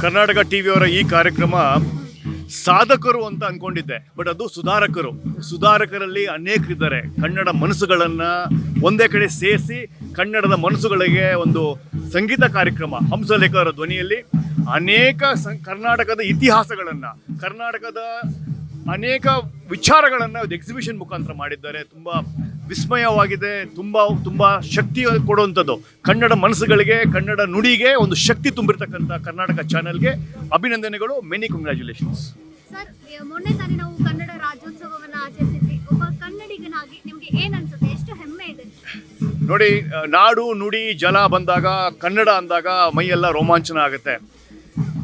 ಕರ್ನಾಟಕ ಟಿವಿಯವರ ಈ ಕಾರ್ಯಕ್ರಮ ಸಾಧಕರು ಅಂತ ಅನ್ಕೊಂಡಿದ್ದೆ ಬಟ್ ಅದು ಸುಧಾರಕರು. ಸುಧಾರಕರಲ್ಲಿ ಅನೇಕರಿದ್ದಾರೆ. ಕನ್ನಡ ಮನಸ್ಸುಗಳನ್ನು ಒಂದೇ ಕಡೆ ಸೇರಿಸಿ ಕನ್ನಡದ ಮನಸ್ಸುಗಳಿಗೆ ಒಂದು ಸಂಗೀತ ಕಾರ್ಯಕ್ರಮ, ಹಂಸಲೇಖರ ಧ್ವನಿಯಲ್ಲಿ ಅನೇಕ ಕರ್ನಾಟಕದ ಇತಿಹಾಸಗಳನ್ನು, ಕರ್ನಾಟಕದ ಅನೇಕ ವಿಚಾರಗಳನ್ನು ಎಕ್ಸಿಬಿಷನ್ ಮುಖಾಂತರ ಮಾಡಿದ್ದಾರೆ. ತುಂಬ ವಿಸ್ಮಯವಾಗಿದೆ. ತುಂಬ ತುಂಬ ಶಕ್ತಿ ಕೊಡುವಂಥದ್ದು. ಕನ್ನಡ ಮನಸ್ಸುಗಳಿಗೆ ಕನ್ನಡ ನುಡಿಗೆ ಒಂದು ಶಕ್ತಿ ತುಂಬಿರ್ತಕ್ಕಂಥ ಕರ್ನಾಟಕ ಚಾನೆಲ್ಗೆ ಅಭಿನಂದನೆಗಳು. ಮೆನಿ ಕಂಗ್ರ್ಯಾಚುಲೇಷನ್ಸ್ ಸರ್ ಮೊನ್ನೆ ತಾನೇ ನಾವು ಕನ್ನಡ ರಾಜ್ಯೋತ್ಸವವನ್ನ ಆಚರಿಸಿದ್ವಿ. ಒಬ್ಬ ಕನ್ನಡಿಗನಾಗಿ ನಿಮ್ಗೆ ಏನ್ ಅನ್ಸುತ್ತೆ? ಎಷ್ಟು ಹೆಮ್ಮೆ ಇದೆ? ನೋಡಿ ನಾಡು ನುಡಿ ಜಲ ಬಂದಾಗ ಕನ್ನಡ ಅಂದಾಗ ಮೈಯೆಲ್ಲ ರೋಮಾಂಚನ ಆಗುತ್ತೆ.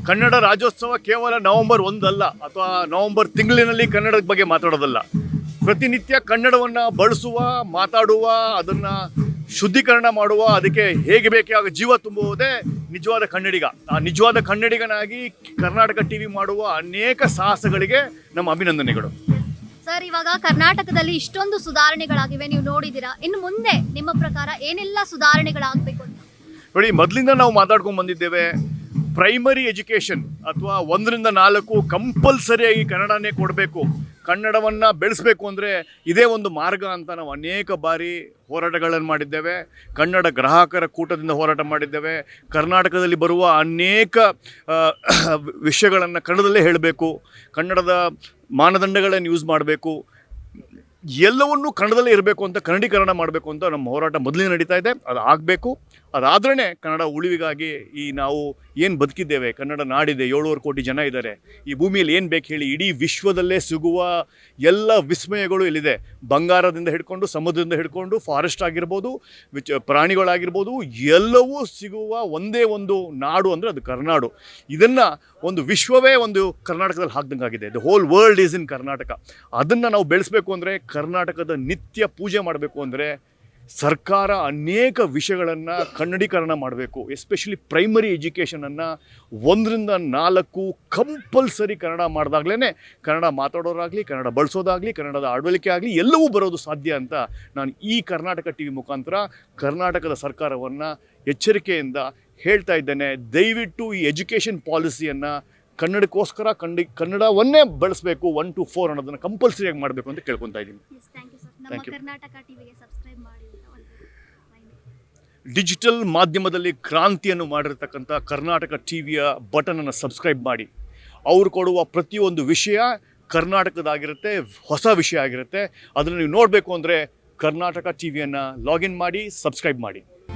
ಕನ್ನಡ ರಾಜ್ಯೋತ್ಸವ ಕೇವಲ ನವೆಂಬರ್ ಒಂದಲ್ಲ ಅಥವಾ ನವೆಂಬರ್ ತಿಂಗಳಿನಲ್ಲಿ ಕನ್ನಡದ ಬಗ್ಗೆ ಮಾತಾಡೋದಲ್ಲ. ಪ್ರತಿನಿತ್ಯ ಕನ್ನಡವನ್ನು ಬಳಸುವ ಮಾತಾಡುವ ಅದನ್ನು ಶುದ್ಧೀಕರಣ ಮಾಡುವ ಅದಕ್ಕೆ ಹೇಗೆ ಬೇಕಾಗ ಜೀವ ತುಂಬುವುದೇ ನಿಜವಾದ ಕನ್ನಡಿಗ. ಆ ನಿಜವಾದ ಕನ್ನಡಿಗನಾಗಿ ಕರ್ನಾಟಕ ಟಿ ವಿ ಮಾಡುವ ಅನೇಕ ಸಾಹಸಗಳಿಗೆ ನಮ್ಮ ಅಭಿನಂದನೆಗಳು. ಸರ್ ಇವಾಗ ಕರ್ನಾಟಕದಲ್ಲಿ ಇಷ್ಟೊಂದು ಸುಧಾರಣೆಗಳಾಗಿವೆ ನೀವು ನೋಡಿದ್ದೀರಾ? ಇನ್ನು ಮುಂದೆ ನಿಮ್ಮ ಪ್ರಕಾರ ಏನೆಲ್ಲ ಸುಧಾರಣೆಗಳಾಗಬೇಕು ನೋಡಿ ಮೊದಲಿಂದ ನಾವು ಮಾತಾಡ್ಕೊಂಡು ಬಂದಿದ್ದೇವೆ ಪ್ರೈಮರಿ ಎಜುಕೇಷನ್ ಅಥವಾ ಒಂದರಿಂದ ನಾಲ್ಕು ಕಂಪಲ್ಸರಿಯಾಗಿ ಕನ್ನಡನೇ ಕೊಡಬೇಕು. ಕನ್ನಡವನ್ನು ಬೆಳೆಸಬೇಕು ಅಂದರೆ ಇದೇ ಒಂದು ಮಾರ್ಗ ಅಂತ ನಾವು ಅನೇಕ ಬಾರಿ ಹೋರಾಟಗಳನ್ನು ಮಾಡಿದ್ದೇವೆ. ಕನ್ನಡ ಗ್ರಾಹಕರ ಕೂಟದಿಂದ ಹೋರಾಟ ಮಾಡಿದ್ದೇವೆ. ಕರ್ನಾಟಕದಲ್ಲಿ ಬರುವ ಅನೇಕ ವಿಷಯಗಳನ್ನು ಕನ್ನಡದಲ್ಲೇ ಹೇಳಬೇಕು. ಕನ್ನಡದ ಮಾನದಂಡಗಳನ್ನು ಯೂಸ್ ಮಾಡಬೇಕು. ಎಲ್ಲವನ್ನೂ ಕನ್ನಡದಲ್ಲೇ ಇರಬೇಕು ಅಂತ ಕನ್ನಡೀಕರಣ ಮಾಡಬೇಕು ಅಂತ ನಮ್ಮ ಹೋರಾಟ ಮೊದಲೇ ನಡೀತಾ ಇದೆ. ಅದು ಆಗಬೇಕು ಅದಾದ್ರೇ ಕನ್ನಡ ಉಳಿವಿಗಾಗಿ ಈ ನಾವು ಏನು ಬದುಕಿದ್ದೇವೆ? ಕನ್ನಡ ನಾಡಿದೆ, ಏಳುವರೆ ಕೋಟಿ ಜನ ಇದ್ದಾರೆ. ಈ ಭೂಮಿಯಲ್ಲಿ ಏನು ಬೇಕು ಹೇಳಿ, ಇಡೀ ವಿಶ್ವದಲ್ಲೇ ಸಿಗುವ ಎಲ್ಲ ವಿಸ್ಮಯಗಳು ಇಲ್ಲಿದೆ. ಬಂಗಾರದಿಂದ ಹಿಡ್ಕೊಂಡು, ಸಮುದ್ರದಿಂದ ಹಿಡ್ಕೊಂಡು ಫಾರೆಸ್ಟ್ ಆಗಿರ್ಬೋದು, ವಿಚ, ಪ್ರಾಣಿಗಳಾಗಿರ್ಬೋದು, ಎಲ್ಲವೂ ಸಿಗುವ ಒಂದೇ ಒಂದು ನಾಡು ಅಂದರೆ ಅದು ಕರ್ನಾಡು. ಇದನ್ನು ಒಂದು ವಿಶ್ವವೇ ಒಂದು ಕರ್ನಾಟಕದಲ್ಲಿ ಹಾಕ್ದಂಗಾಗಿದೆ. The whole world is in Karnataka. ಅದನ್ನು ನಾವು ಬೆಳೆಸಬೇಕು ಅಂದರೆ ಕರ್ನಾಟಕದ ನಿತ್ಯ ಪೂಜೆ ಮಾಡಬೇಕು ಅಂದರೆ ಸರ್ಕಾರ ಅನೇಕ ವಿಷಯಗಳನ್ನು ಕನ್ನಡೀಕರಣ ಮಾಡಬೇಕು ಎಸ್ಪೆಷಲಿ ಪ್ರೈಮರಿ ಎಜುಕೇಷನನ್ನು ಒಂದರಿಂದ ನಾಲ್ಕು ಕಂಪಲ್ಸರಿ ಕನ್ನಡ ಮಾಡಿದಾಗಲೇ ಕನ್ನಡ ಮಾತಾಡೋರಾಗಲಿ ಕನ್ನಡ ಬಳಸೋದಾಗಲಿ ಕನ್ನಡದ ಆಡಳಿಕೆ ಆಗಲಿ ಎಲ್ಲವೂ ಬರೋದು ಸಾಧ್ಯ ಅಂತ ನಾನು ಈ ಕರ್ನಾಟಕ ಟಿ ವಿ ಮುಖಾಂತರ ಕರ್ನಾಟಕದ ಸರ್ಕಾರವನ್ನು ಎಚ್ಚರಿಕೆಯಿಂದ ಹೇಳ್ತಾ ಇದ್ದೇನೆ. ದಯವಿಟ್ಟು ಈ ಎಜುಕೇಷನ್ ಪಾಲಿಸಿಯನ್ನು ಕನ್ನಡಕ್ಕೋಸ್ಕರ ಕನ್ನಡಿ ಕನ್ನಡವನ್ನೇ ಬಳಸಬೇಕು ಒನ್ ಟು ಫೋರ್ ಅನ್ನೋದನ್ನು ಕಂಪಲ್ಸರಿಯಾಗಿ ಮಾಡಬೇಕು ಅಂತ ಕೇಳ್ಕೊತಾ ಇದ್ದೀನಿ. ಥ್ಯಾಂಕ್ ಯು ಕರ್ನಾಟಕ ಟಿವಿಗೆ ಸಬ್ಸ್ಕ್ರೈಬ್ ಮಾಡಿ. ಡಿಜಿಟಲ್ ಮಾಧ್ಯಮದಲ್ಲಿ ಕ್ರಾಂತಿಯನ್ನು ಮಾಡಿರ್ತಕ್ಕಂಥ ಕರ್ನಾಟಕ ಟಿ ವಿಯ ಬಟನನ್ನು ಸಬ್ಸ್ಕ್ರೈಬ್ ಮಾಡಿ. ಅವರು ಕೊಡುವ ಪ್ರತಿಯೊಂದು ವಿಷಯ ಕರ್ನಾಟಕದಾಗಿರುತ್ತೆ, ಹೊಸ ವಿಷಯ ಆಗಿರುತ್ತೆ. ಅದನ್ನು ನೀವು ನೋಡಬೇಕು ಅಂದರೆ ಕರ್ನಾಟಕ ಟಿ ವಿಯನ್ನು ಲಾಗಿನ್ ಮಾಡಿ, ಸಬ್ಸ್ಕ್ರೈಬ್ ಮಾಡಿ.